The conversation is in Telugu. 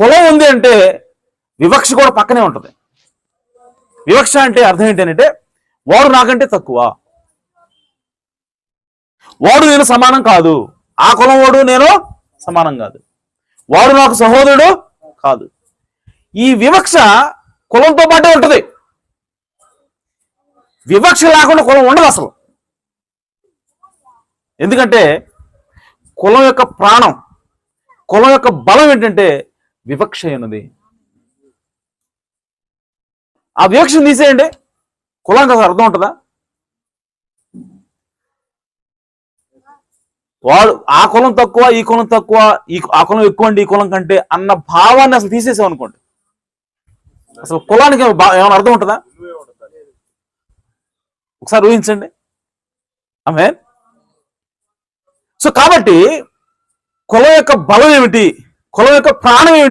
కులం ఉంది అంటే వివక్ష కూడా పక్కనే ఉంటుంది. వివక్ష అంటే అర్థం ఏంటంటే వాడు నాకంటే తక్కువ. వాడు నేను సమానం కాదు. ఆ కులం వాడు నేను సమానం కాదు. వాడు నాకు సహోదరుడు కాదు. ఈ వివక్ష కులంతో పాటే ఉంటుంది. వివక్ష లేకుండా కులం ఉండదు అసలు. ఎందుకంటే కులం యొక్క ప్రాణం కులం యొక్క బలం ఏంటంటే వివక్ష అయినది ఆ వివక్షను తీసేయండి. కులానికి అసలు అర్థం ఉంటుందా? వాడు ఆ కులం తక్కువ ఈ కులం తక్కువ ఈ ఆ కులం ఎక్కువ అండి ఈ కులం కంటే అన్న భావాన్ని అసలు తీసేసాం అనుకోండి. అసలు కులానికి ఏమైనా అర్థం ఉంటుందా? ఒకసారి ఊహించండి. ఆమె సో కాబట్టి కులం యొక్క బలం ఏమిటి? కులం యొక్క ప్రాణం ఏమిటి?